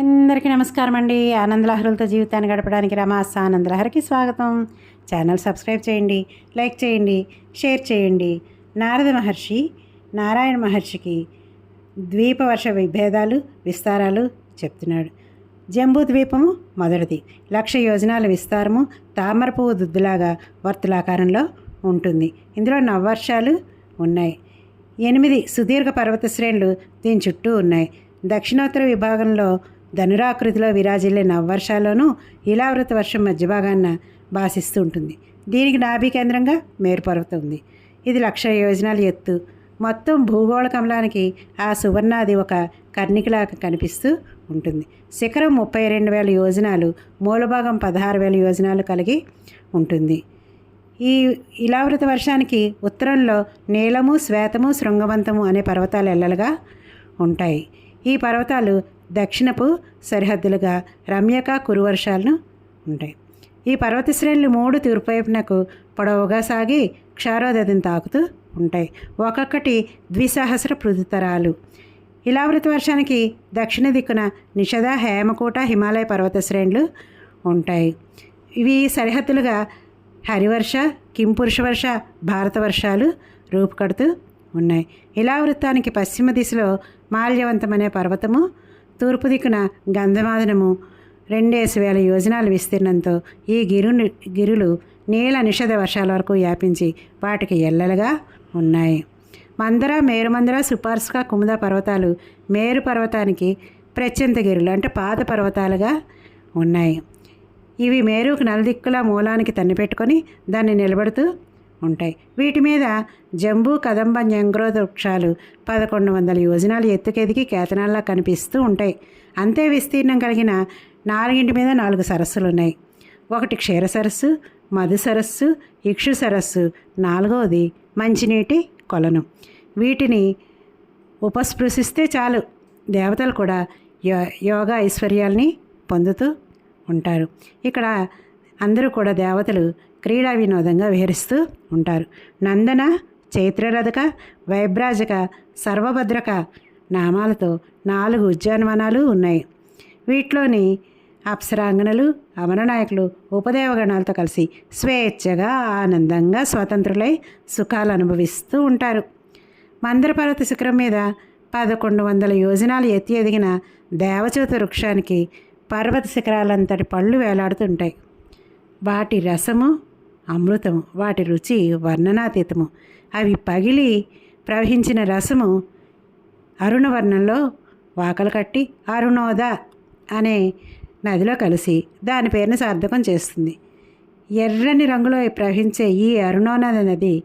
అందరికీ నమస్కారం అండి. ఆనందలహరులతో జీవితాన్ని గడపడానికి రమాస ఆనందలహరికి స్వాగతం. ఛానల్ సబ్స్క్రైబ్ చేయండి లైక్ చేయండి షేర్ చేయండి. నారద మహర్షి నారాయణ మహర్షికి ద్వీపవర్ష విభేదాలు విస్తారాలు చెప్తున్నాడు. జంబూ ద్వీపము మొదటిది. లక్ష యోజనాల విస్తారము తామర పువ్వు దుద్దులాగా వర్తులాకారంలో ఉంటుంది. ఇందులో నవవర్షాలు ఉన్నాయి. ఎనిమిది సుదీర్ఘ పర్వత శ్రేణులు దీని చుట్టూ ఉన్నాయి. దక్షిణోత్తర విభాగంలో ధనురాకృతిలో విరాజిల్లే నవవర్షాల్లోనూ ఇలావృత వర్షం మధ్య భాగాన భాసిస్తూ ఉంటుంది. దీనికి నాభి కేంద్రంగా మేరు ఉంది ఇది లక్ష యోజనాల ఎత్తు. మొత్తం భూగోళ కమలానికి ఆ సువర్ణాది ఒక కర్ణికలాగా కనిపిస్తూ ఉంటుంది. శిఖరం ముప్పై రెండు వేల యోజనాలు మూలభాగం పదహారు వేల యోజనాలు కలిగి ఉంటుంది. ఈ ఇలావృత వర్షానికి ఉత్తరంలో నీలము శ్వేతము శృంగవంతము అనే పర్వతాలు ఎల్లలుగా ఉంటాయి. ఈ పర్వతాలు దక్షిణపు సరిహద్దులుగా రమ్యక కురువర్షాలను ఉంటాయి. ఈ పర్వత శ్రేణులు మూడు తూర్పు వైపునకు పొడవుగా సాగి క్షారోదయం తాకుతూ ఉంటాయి. ఒక్కొక్కటి ద్విసహస్ర పృథుతరాలు ఇలావృత వర్షానికి దక్షిణ దిక్కున నిషద హేమకూట హిమాలయ పర్వత శ్రేణులు ఉంటాయి. ఇవి సరిహద్దులుగా హరివర్ష కింపురుషవర్ష భారత వర్షాలు రూపుకడుతూ ఉన్నాయి. ఇలావృత్తానికి పశ్చిమ దిశలో మాల్యవంతం అనే పర్వతము తూర్పు దిక్కున గంధమాదనము రెండేసి వేల యోజనాల విస్తీర్ణంతో ఈ గిరు గిరులు నీల నిషధ వర్షాల వరకు వ్యాపించి వాటికి ఎల్లలుగా ఉన్నాయి. మందర మేరుమందర సుపార్స్కా కుముద పర్వతాలు మేరు పర్వతానికి ప్రత్యంత గిరులు అంటే పాత పర్వతాలుగా ఉన్నాయి. ఇవి మేరుకు నలుదిక్కుల మూలానికి తన్నిపెట్టుకొని దాన్ని నిలబడుతూ ఉంటాయి. వీటి మీద జంబూ కదంబ న్యంగ్రోధ వృక్షాలు పదకొండు వందల యోజనాలు ఎత్తుకెదిగి కేతనాల్లా కనిపిస్తూ ఉంటాయి. అంతే విస్తీర్ణం కలిగిన నాలుగింటి మీద నాలుగు సరస్సులు ఉన్నాయి. ఒకటి క్షీర సరస్సు మధు సరస్సు ఇక్షు సరస్సు నాలుగవది మంచినీటి కొలను. వీటిని ఉపస్పృశిస్తే చాలు. దేవతలు కూడా యో యోగా ఐశ్వర్యాల్ని పొందుతూ ఉంటారు. ఇక్కడ అందరూ కూడా దేవతలు క్రీడా వినోదంగా విహరిస్తూ ఉంటారు. నందన చైత్రరథక వైబ్రాజక సర్వభద్రక నామాలతో నాలుగు ఉద్యానవనాలు ఉన్నాయి. వీటిలోని అప్సరాంగనలు అమరనాయకులు ఉపదేవగణాలతో కలిసి స్వేచ్ఛగా ఆనందంగా స్వతంత్రులై సుఖాలు అనుభవిస్తూ ఉంటారు. మందరపర్వత శిఖరం మీద పదకొండు వందల యోజనాలు ఎత్తి ఎదిగిన దేవచూత వృక్షానికి పర్వత శిఖరాలంతటి పళ్ళు వేలాడుతుంటాయి. వాటి రసము అమృతము వాటి రుచి వర్ణనాతీతము. అవి పగిలి ప్రవహించిన రసము అరుణవర్ణంలో వాకలు కట్టి అరుణోద అనే నదిలో కలిసి దాని పేరును సార్థకం చేస్తుంది. ఎర్రని రంగులో ప్రవహించే ఈ అరుణోనద నది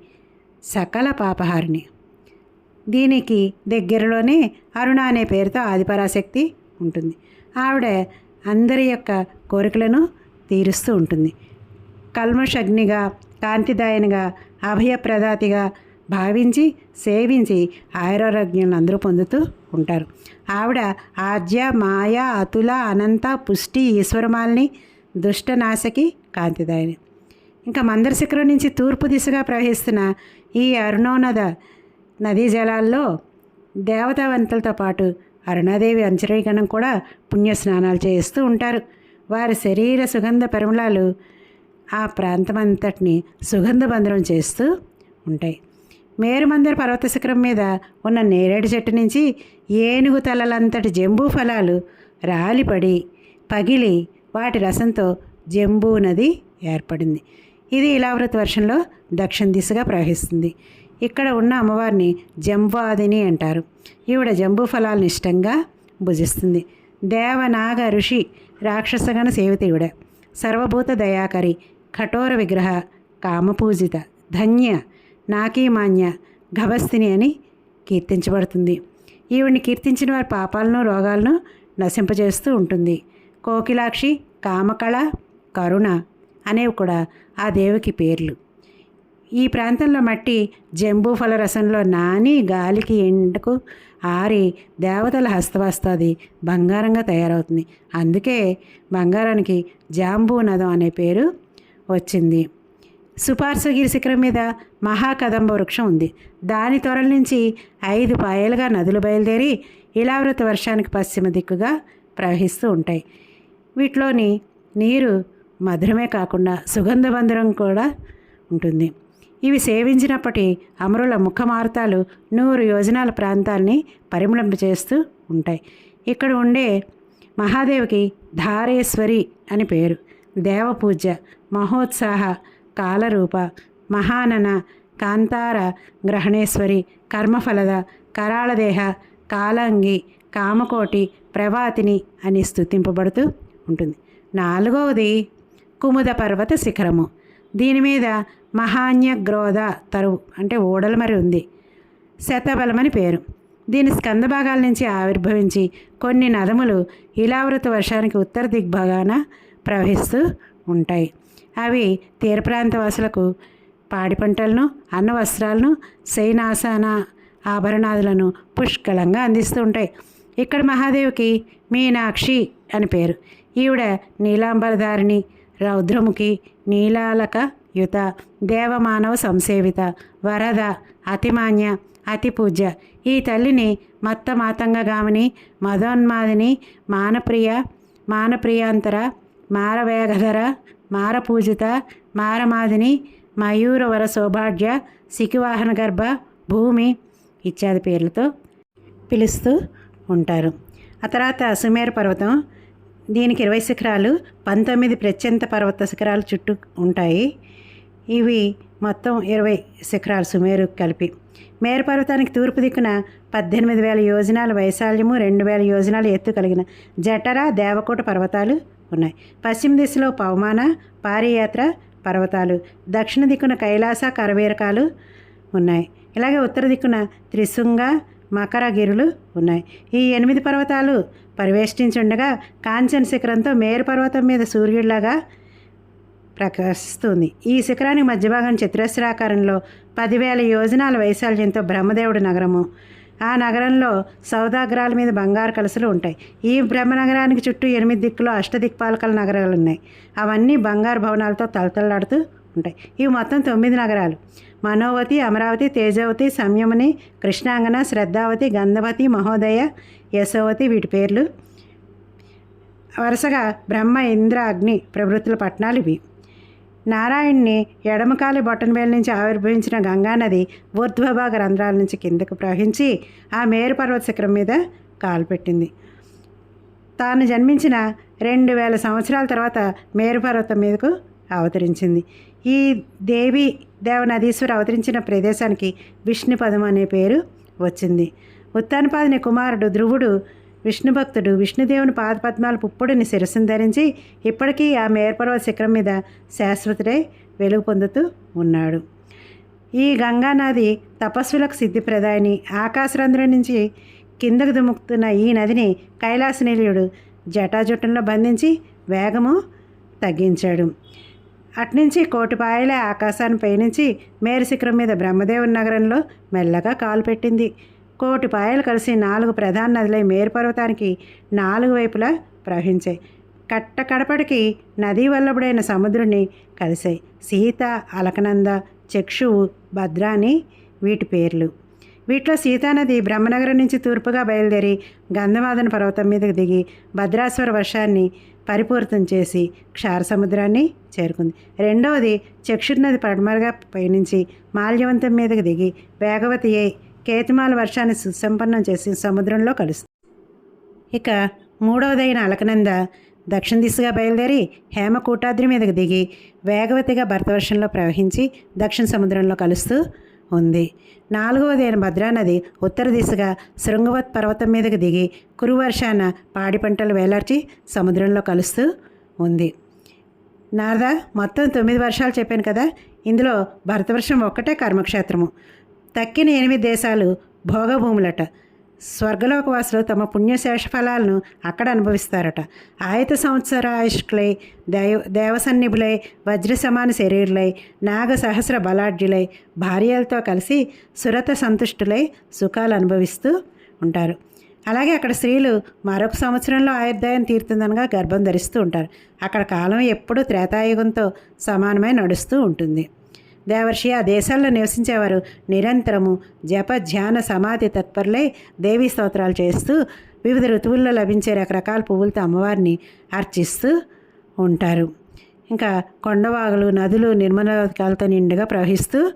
సకల పాపహారిణి. దీనికి దగ్గరలోనే అరుణ అనే పేరుతో ఆదిపరాశక్తి ఉంటుంది. ఆవిడ అందరి యొక్క కోరికలను తీరుస్తూ ఉంటుంది. కల్మషగ్నిగా కాంతిదాయనిగా అభయప్రదాతిగా భావించి సేవించి ఆయురారోగ్యాలను అందరూ పొందుతూ ఉంటారు. ఆవిడ ఆద్య మాయ అతుల అనంత పుష్టి ఈశ్వరమాలిని దుష్టనాశకి కాంతిదాయని. ఇంకా మందర శిఖరం నుంచి తూర్పు దిశగా ప్రవహిస్తున్న ఈ అరుణోనద నదీ జలాల్లో దేవతావంతులతో పాటు అరుణాదేవి అంచరీగణం కూడా పుణ్య స్నానాలు చేస్తూ ఉంటారు. వారి శరీర సుగంధ పరిమళాలు ఆ ప్రాంతమంతటిని సుగంధబంధనం చేస్తూ ఉంటాయి. మేరుమందర పర్వత శిఖరం మీద ఉన్న నేరేడు చెట్టు నుంచి ఏనుగు తలలంతటి జంబూ ఫలాలు రాలిపడి పగిలి వాటి రసంతో జంబూ నది ఏర్పడింది. ఇది ఇలావృత వర్షంలో దక్షిణ దిశగా ప్రవహిస్తుంది. ఇక్కడ ఉన్న అమ్మవారిని జంబాదిని అంటారు. ఈవిడ జంబూ ఫలాలను ఇష్టంగా భుజిస్తుంది. దేవనాగ ఋషి రాక్షసగణ సేవిత ఈవిడ. సర్వభూత దయాకరి కఠోర విగ్రహ కామపూజిత ధన్య నాకీమాన్య గభస్తిని అని కీర్తించబడుతుంది. ఈవిడిని కీర్తించిన వారి పాపాలను రోగాలను నశింపజేస్తూ ఉంటుంది. కోకిలాక్షి కామకళ కరుణ అనేవి కూడా ఆ దేవికి పేర్లు. ఈ ప్రాంతంలో మట్టి జంబూ ఫల రసంలో నాని గాలికి ఎండకు ఆరి దేవతల హస్తవస్తుంది బంగారంగా తయారవుతుంది. అందుకే బంగారానికి జాంబూ నదం అనే పేరు వచ్చింది. సుపార్శ్వగిరి శిఖరం మీద మహాకదంబ వృక్షం ఉంది. దాని త్వరల నుంచి ఐదు పాయలుగా నదులు బయలుదేరి ఇలావృత వర్షానికి పశ్చిమ దిక్కుగా ప్రవహిస్తూ ఉంటాయి. వీటిలోని నీరు మధురమే కాకుండా సుగంధబంధరం కూడా ఉంటుంది. ఇవి సేవించినప్పటి అమరుల ముఖమార్తాలు నూరు యోజనాల ప్రాంతాల్ని పరిమళింపచేస్తూ ఉంటాయి. ఇక్కడ ఉండే మహాదేవికి ధారేశ్వరి అని పేరు. దేవపూజ మహోత్సాహ కాలరూప మహానన కాంతార గ్రహణేశ్వరి కర్మఫలద కరాళదేహ కాలంగి కామకోటి ప్రవాతిని అని స్తుతింపబడుతూ ఉంటుంది. నాలుగవది కుముద పర్వత శిఖరము. దీని మీద మహాన్యగ్రోధ తరువు అంటే ఓడలు మరి ఉంది. శతబలమని పేరు. దీని స్కంద భాగాల నుంచి ఆవిర్భవించి కొన్ని నదములు ఇలావృత వర్షానికి ఉత్తర దిగ్భాగాన ప్రవహిస్తూ ఉంటాయి. అవి తీర ప్రాంత వాసులకు పాడి పంటలను అన్న వస్త్రాలను శైనాసన ఆభరణాదులను పుష్కలంగా అందిస్తూ ఉంటాయి. ఇక్కడ మహాదేవికి మీనాక్షి అని పేరు. ఈవిడ నీలాంబరధారిణి రౌద్రముఖి నీలాలక యుత దేవమానవ సంసేవిత వరద అతిమాన్య అతి పూజ్య ఈ తల్లిని మత్తమాతంగగామిని మదోన్మాదిని మానప్రియ మానప్రియాంతర మారవేగధర మారపూజిత మారమాదిని మయూరవర సౌభాగ్య సికివాహన గర్భ భూమి ఇత్యాది పేర్లతో పిలుస్తూ ఉంటారు. ఆ తర్వాత సుమేరు పర్వతం. దీనికి ఇరవై శిఖరాలు పంతొమ్మిది ప్రత్యంత పర్వత శిఖరాలు చుట్టూ ఉంటాయి. ఇవి మొత్తం ఇరవై శిఖరాలు సుమేరు కలిపి. మేరు పర్వతానికి తూర్పు దిక్కున పద్దెనిమిది వేల యోజనాల వైశాల్యము రెండు వేల యోజనాల ఎత్తు కలిగిన జఠర దేవకోట పర్వతాలు ఉన్నాయి పశ్చిమ దిశలో పవమాన పారియాత్ర పర్వతాలు. దక్షిణ దిక్కున కైలాస కరవేరకాలు ఉన్నాయి. ఇలాగే ఉత్తర దిక్కున త్రిశృంగ మకరగిరులు ఉన్నాయి. ఈ ఎనిమిది పర్వతాలు పరివేష్టించుండగా కాంచన్ శిఖరంతో మేరు పర్వతం మీద సూర్యుడిలాగా ప్రకాశిస్తుంది. ఈ శిఖరానికి మధ్య భాగం చతురస్రాకారంలో పదివేల యోజనాల వైశాల్యంతో బ్రహ్మదేవుడి నగరము. ఆ నగరంలో సౌదాగ్రాల మీద బంగారు కలసలు ఉంటాయి. ఈ బ్రహ్మనగరానికి చుట్టూ ఎనిమిది దిక్కులు అష్టదిక్పాలకల నగరాలు ఉన్నాయి. అవన్నీ బంగారు భవనాలతో తలతలాడుతూ ఉంటాయి. ఇవి మొత్తం తొమ్మిది నగరాలు. మనోవతి అమరావతి తేజవతి సంయమని కృష్ణాంగన శ్రద్ధావతి గంధవతి మహోదయ యశోవతి వీటి పేర్లు. వరుసగా బ్రహ్మ ఇంద్ర అగ్ని ప్రవృత్తుల పట్టణాలు ఇవి. నారాయణ్ణి ఎడమకాలి బొట్టనవేలు నుంచి ఆవిర్భవించిన గంగానది ఊర్ధ్వభాగ రంధ్రాల నుంచి కిందకు ప్రవహించి ఆ మేరు పర్వత శిఖరం మీద కాలుపెట్టింది తాను జన్మించిన రెండు వేల సంవత్సరాల తర్వాత మేరు పర్వతం మీదకు అవతరించింది. ఈ దేవి దేవనదీశ్వర అవతరించిన ప్రదేశానికి విష్ణుపదం అనే పేరు వచ్చింది. ఉత్తానపాదిని కుమారుడు ధ్రువుడు విష్ణు భక్తుడు విష్ణుదేవుని పాదపద్మాల పుప్పుడిని శిరస్సును ధరించి ఇప్పటికీ ఆ మేర్పర్వత శిఖరం మీద శాశ్వతుడై వెలుగు పొందుతూ ఉన్నాడు. ఈ గంగానది తపస్సులకు సిద్ధిప్రదాయని ఆకాశరంధ్రం నుంచి కిందకు దుముకుతున్న ఈ నదిని కైలాసనిలయుడు జటాజుట్టంలో బంధించి వేగము తగ్గించాడు. అట్నుంచి కోటిపాయల ఆకాశాన్ని పయనించి మేరు శిఖరం మీద బ్రహ్మదేవుని నగరంలో మెల్లగా కాలు పెట్టింది. కోటి పాయలు కలిసి నాలుగు ప్రధాన నదులై మేరు పర్వతానికి నాలుగు వైపులా ప్రవహించాయి. కట్ట కడపడికి నదీ వల్లభుడైన సముద్రుని కలిశాయి. సీత అలకనంద చక్షువు భద్రాని వీటి పేర్లు. వీటిలో సీతానది బ్రహ్మనగరం నుంచి తూర్పుగా బయలుదేరి గంధమాదన పర్వతం మీదకి దిగి భద్రాశ్వర వర్షాన్ని పరిపూర్తం చేసి క్షార సముద్రాన్ని చేరుకుంది. రెండవది చక్షుర్నది పడమరగా పయనించి మాల్యవంతం మీదకి దిగి వేగవతి అయి కేతిమాల వర్షాన్ని సుసంపన్నం చేసి సముద్రంలో కలుస్తుంది. ఇక మూడవదైన అలకనంద దక్షిణ దిశగా బయలుదేరి హేమకూటాద్రి మీదకు దిగి వేగవతిగా భరతవర్షంలో ప్రవహించి దక్షిణ సముద్రంలో కలుస్తూ ఉంది. నాలుగవదైన భద్రానది ఉత్తర దిశగా శృంగవత్ పర్వతం మీదకు దిగి కురువర్షాన పాడి పంటలు వేలార్చి సముద్రంలో కలుస్తూ ఉంది. నారద మొత్తం తొమ్మిది వర్షాలు చెప్పాను కదా ఇందులో భరతవర్షం ఒక్కటే కర్మక్షేత్రము. తక్కిన ఎనిమిది దేశాలు భోగభూములట. స్వర్గలోకవాసులు తమ పుణ్యశేష ఫలాలను అక్కడ అనుభవిస్తారట. ఆయుత సంవత్సర ఆయుష్కులై దేవ దేవసన్నిభులై వజ్ర సమాన శరీరులై నాగ సహస్ర బలాఢ్యులై భార్యలతో కలిసి సురత సంతుష్టులై సుఖాలు అనుభవిస్తూ ఉంటారు. అలాగే అక్కడ స్త్రీలు మరొక సంవత్సరంలో ఆయుర్దాయం తీరుతుందనగా గర్భం ధరిస్తూ ఉంటారు. అక్కడ కాలం ఎప్పుడూ త్రేతాయుగంతో సమానమై నడుస్తూ ఉంటుంది. దేవర్షి ఆ దేశాల్లో నివసించేవారు నిరంతరము జప ధ్యాన సమాధి తత్పరులై దేవీ స్తోత్రాలు చేస్తూ వివిధ ఋతువుల్లో లభించే రకరకాల పువ్వులతో అమ్మవారిని అర్చిస్తూ ఉంటారు. ఇంకా కొండవాగులు నదులు నిర్మలకాలతో నిండుగా ప్రవహిస్తూ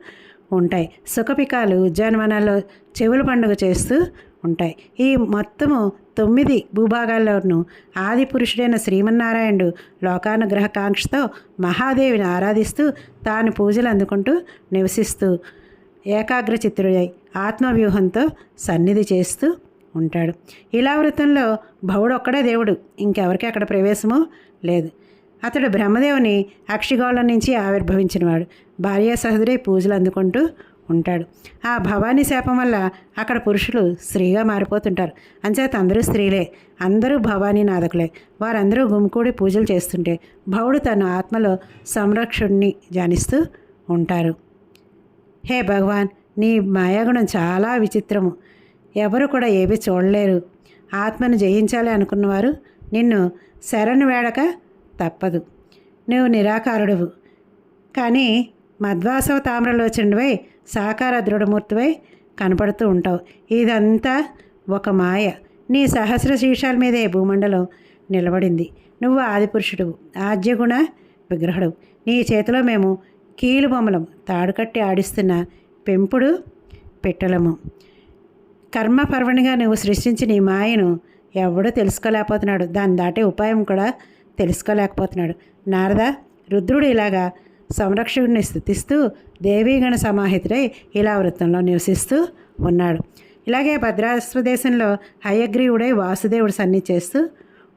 ఉంటాయి. సుఖపికాలు ఉద్యానవనాల్లో చెవుల పండుగ చేస్తూ ఉంటాయి. ఈ మొత్తము తొమ్మిది భూభాగాల్లోనూ ఆది పురుషుడైన శ్రీమన్నారాయణుడు లోకానుగ్రహకాంక్షతో మహాదేవిని ఆరాధిస్తూ తాను పూజలు అందుకుంటూ నివసిస్తూ ఏకాగ్రచిత్రుడై ఆత్మవ్యూహంతో సన్నిధి చేస్తూ ఉంటాడు. ఇలా వృత్తంలో భవుడు ఒక్కడే దేవుడు. ఇంకెవరికి అక్కడ ప్రవేశము లేదు. అతడు బ్రహ్మదేవుని అక్షిగోళం నుంచి ఆవిర్భవించినవాడు. భార్య సహోదరి పూజలు అందుకుంటూ ఉంటాడు. ఆ భవానీ శాపం వల్ల అక్కడ పురుషులు స్త్రీగా మారిపోతుంటారు. అంచేత అందరూ స్త్రీలే. అందరూ భవానీ నాదకులే. వారందరూ గుమ్కూడి పూజలు చేస్తుంటే భవుడు తన ఆత్మలో సంరక్షుణ్ణి జానిస్తూ ఉంటారు. హే భగవాన్ నీ మాయాగుణం చాలా విచిత్రము. ఎవరు కూడా ఏవి చూడలేరు. ఆత్మను జయించాలి అనుకున్నవారు నిన్ను శరణు వేడక తప్పదు. నువ్వు నిరాకారుడువు. కానీ మధ్వాసవ తామ్రలోచనుడివై సాకార దృఢమూర్తివై కనపడుతూ ఉంటావు. ఇదంతా ఒక మాయ. నీ సహస్ర శీర్షాల మీదే భూమండలం నిలబడింది. నువ్వు ఆదిపురుషుడు ఆద్యగుణ విగ్రహుడు నీ చేతిలో మేము కీలు బొమ్మలం. తాడుకట్టి ఆడిస్తున్న పెంపుడు పెట్టలము. కర్మపర్వణిగా నువ్వు సృష్టించిన ఈ మాయను ఎవడో తెలుసుకోలేకపోతున్నాడు. దాన్ని దాటే ఉపాయం కూడా తెలుసుకోలేకపోతున్నాడు. నారద రుద్రుడు ఇలాగా సంరక్షకుడిని స్థుతిస్తూ దేవీగణ సమాహితుడై ఇలా వృత్తంలో నివసిస్తూ ఉన్నాడు. ఇలాగే భద్రాశ్వదేశంలో హయగ్రీవుడై వాసుదేవుడు సన్ని చేస్తూ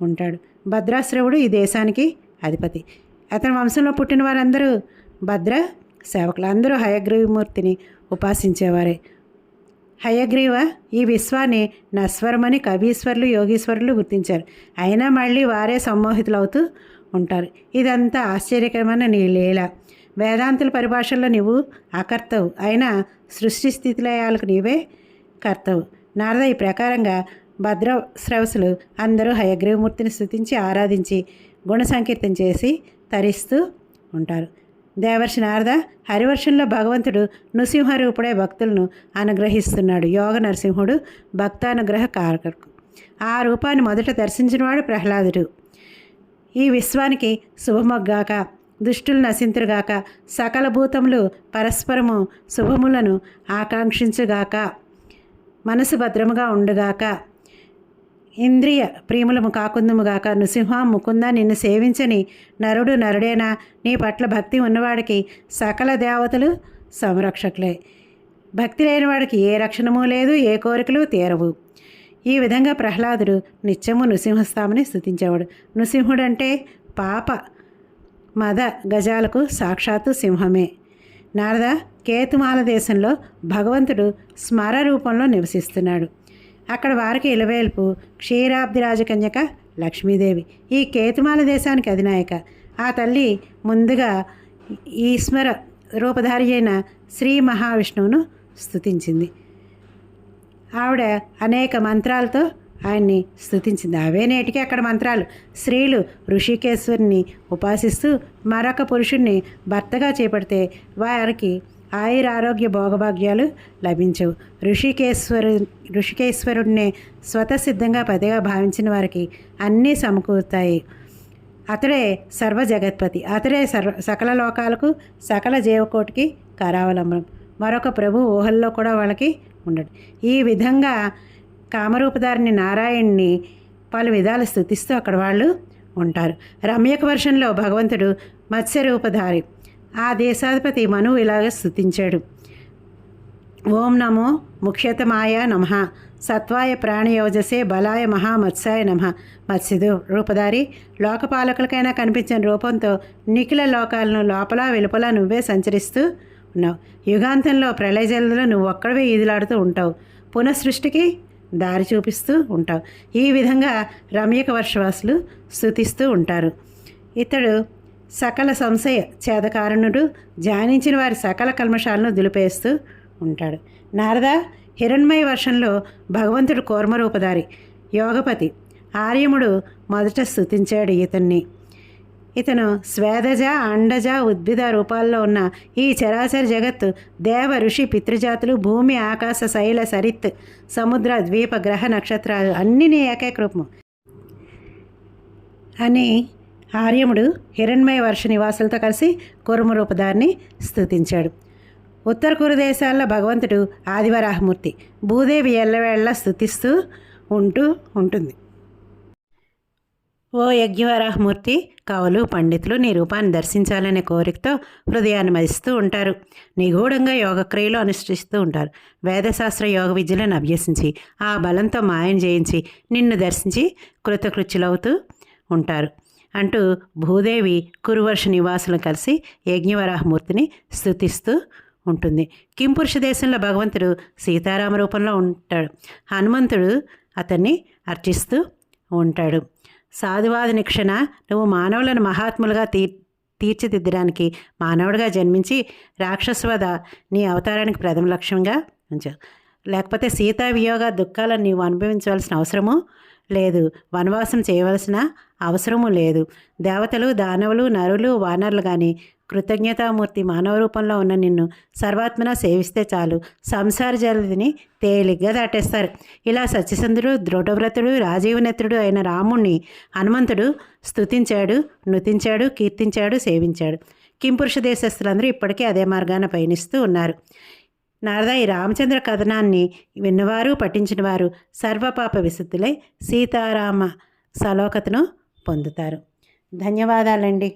ఉంటాడు. భద్రాశ్రవుడు ఈ దేశానికి అధిపతి. అతని వంశంలో పుట్టిన వారందరూ భద్ర సేవకులు. అందరూ హయగ్రీవమూర్తిని ఉపాసించేవారే. హయగ్రీవ ఈ విశ్వాన్ని నస్వరమని కవీశ్వరులు యోగీశ్వరులు గుర్తించారు. అయినా మళ్ళీ వారే సమ్మోహితులవుతూ ఉంటారు. ఇదంతా ఆశ్చర్యకరమైన నీ లీల. వేదాంతుల పరిభాషల్లో నువ్వు అకర్తవు. అయినా సృష్టి స్థితిలయాలకు నీవే కర్తవు. నారద ఈ ప్రకారంగా భద్ర శ్రవసులు అందరూ హయగ్రీవమూర్తిని స్థుతించి ఆరాధించి గుణ సంకీర్తం చేసి తరిస్తూ ఉంటారు. దేవర్షి నారద హరివర్షంలో భగవంతుడు నృసింహరూపుడే భక్తులను అనుగ్రహిస్తున్నాడు. యోగ నరసింహుడు భక్తానుగ్రహ కారకుడు. ఆ రూపాన్ని మొదట దర్శించినవాడు ప్రహ్లాదుడు. ఈ విశ్వానికి శుభమొగ్గాక దుష్టులు నశింతురుగాక. సకల భూతములు పరస్పరము శుభములను ఆకాంక్షించుగాక. మనసు భద్రముగా ఉండుగాక. ఇంద్రియ ప్రేములము కాకుందుముగాక. నృసింహ ముకుంద నిన్ను సేవించని నరుడు నరుడేనా? నీ పట్ల భక్తి ఉన్నవాడికి సకల దేవతలు సంరక్షకులే. భక్తి లేని వాడికి ఏ రక్షణము లేదు ఏ కోరికలు తీరవు. ఈ విధంగా ప్రహ్లాదుడు నిత్యము నృసింహస్థామని స్థుతించేవాడు నృసింహుడంటే పాప. మద గజాలకు సాక్షాత్తు సింహమే. నారద కేతుమాల దేశంలో భగవంతుడు స్మర రూపంలో నివసిస్తున్నాడు. అక్కడ వారికి ఇలవేల్పు క్షీరాబ్ది రాజకన్యక లక్ష్మీదేవి ఈ కేతుమాల దేశానికి అధినాయక. ఆ తల్లి ముందుగా ఈశ్వర రూపధారి అయిన శ్రీ మహావిష్ణువును స్థుతించింది ఆవిడ అనేక మంత్రాలతో ఆయన్ని స్థుతించింది అవే నేటికి అక్కడ మంత్రాలు. స్త్రీలు ఋషికేశ్వరిని ఉపాసిస్తూ మరొక పురుషుణ్ణి భర్తగా చేపడితే వారికి ఆయుర ఆరోగ్య భోగభాగ్యాలు లభించవు. ఋషికేశ్వరు ఋషికేశ్వరుడినే స్వతసిద్ధంగా పదిగా భావించిన వారికి అన్నీ సమకూరుతాయి. అతడే సర్వ జగత్పతి అతడే సర్వ సకల లోకాలకు సకల జీవకోటికి కరావలంబనం మరొక ప్రభు ఊహల్లో కూడా వాళ్ళకి ఉండడు. ఈ విధంగా కామరూపధారిని నారాయణ్ణి పలు విధాలు స్థుతిస్తూ అక్కడ వాళ్ళు ఉంటారు. రమ్యక వర్షంలో భగవంతుడు మత్స్యరూపధారి. ఆ దేశాధిపతి మనువు ఇలాగ స్థుతించాడు. ఓం నమో ముఖ్యతమాయ నమ. సత్వాయ ప్రాణయోజసే బలాయ మహామత్స్యాయ నమ. మత్స్యదు రూపధారి లోకపాలకులకైనా కనిపించిన రూపంతో నిఖిల లోకాలను లోపల వెలుపల నువ్వే సంచరిస్తూ ఉన్నావు. యుగాంతంలో ప్రళయజలంలో నువ్వు ఒక్కడవే ఈదులాడుతూ ఉంటావు. పునఃసృష్టికి దారి చూపిస్తూ ఉంటావు. ఈ విధంగా రమ్యక వర్షవాసులు స్థుతిస్తూ ఉంటారు. ఇతడు సకల సంశయ చేదకారణుడు ధ్యానించిన వారి సకల కల్మషాలను దులిపేస్తూ ఉంటాడు. నారద హిరణ్మయ వర్షంలో భగవంతుడు కూర్మరూపధారి. యోగపతి ఆర్యముడు మొదట స్థుతించాడు ఇతన్ని. ఇతను స్వేదజ అండజ ఉద్భిద రూపాల్లో ఉన్న ఈ చరాచర జగత్తు దేవ ఋషి పితృజాతులు భూమి ఆకాశ శైల సరిత్ సముద్ర ద్వీప గ్రహ నక్షత్రాలు అన్నీ నీ ఏకైక రూపము. అని ఆర్యముడు హిరణ్మయ వర్ష నివాసులతో కలిసి కురుమ రూపదారిని స్థుతించాడు ఉత్తర కురు దేశాల్లో భగవంతుడు ఆదివరాహమూర్తి. భూదేవి ఎల్లవేళ స్థుతిస్తూ ఉంటూ ఉంటుంది. ఓ యజ్ఞవరాహమూర్తి కవులు పండితులు నీ రూపాన్ని దర్శించాలనే కోరికతో హృదయాన్ని మదిస్తూ ఉంటారు. నిగూఢంగా యోగక్రియలు అనుష్ఠిస్తూ ఉంటారు. వేదశాస్త్ర యోగ విద్యలను అభ్యసించి ఆ బలంతో మాయం చేయించి నిన్ను దర్శించి కృతకృత్యులవుతూ ఉంటారు. అంటూ భూదేవి కురువర్ష నివాసులను కలిసి యజ్ఞవరాహమూర్తిని స్థుతిస్తూ ఉంటుంది. కింపురుష దేశంలో భగవంతుడు సీతారామ రూపంలో ఉంటాడు. హనుమంతుడు అతన్ని అర్చిస్తూ ఉంటాడు. సాధువాద నిక్షణ నువ్వు మానవులను మహాత్ములుగా తీ తీర్చిదిద్దడానికి మానవుడిగా జన్మించి రాక్షసవద నీ అవతారానికి ప్రథమ లక్ష్యంగా ఉంచావు లేకపోతే సీతా వియోగ దుఃఖాలను నీవు అనుభవించవలసిన అవసరము లేదు. వనవాసం చేయవలసిన అవసరము లేదు. దేవతలు దానవులు నరులు వానరులు కానీ కృతజ్ఞతామూర్తి మానవ రూపంలో ఉన్న నిన్ను సర్వాత్మన సేవిస్తే చాలు. సంసార జలదిని తేలిగ్గా దాటేస్తారు. ఇలా సత్యసంధుడు దృఢవ్రతుడు రాజీవనేత్రుడు అయిన రాముణ్ణి హనుమంతుడు స్తుతించాడు నృతించాడు కీర్తించాడు సేవించాడు. కింపురుష దేశస్తులందరూ ఇప్పటికీ అదే మార్గాన పయనిస్తూ ఉన్నారు. నారద ఈ రామచంద్ర కథనాన్ని విన్నవారు పఠించిన వారు సర్వపాప విశుద్ధులై సీతారామ సలోకతను పొందుతారు. ధన్యవాదాలండి.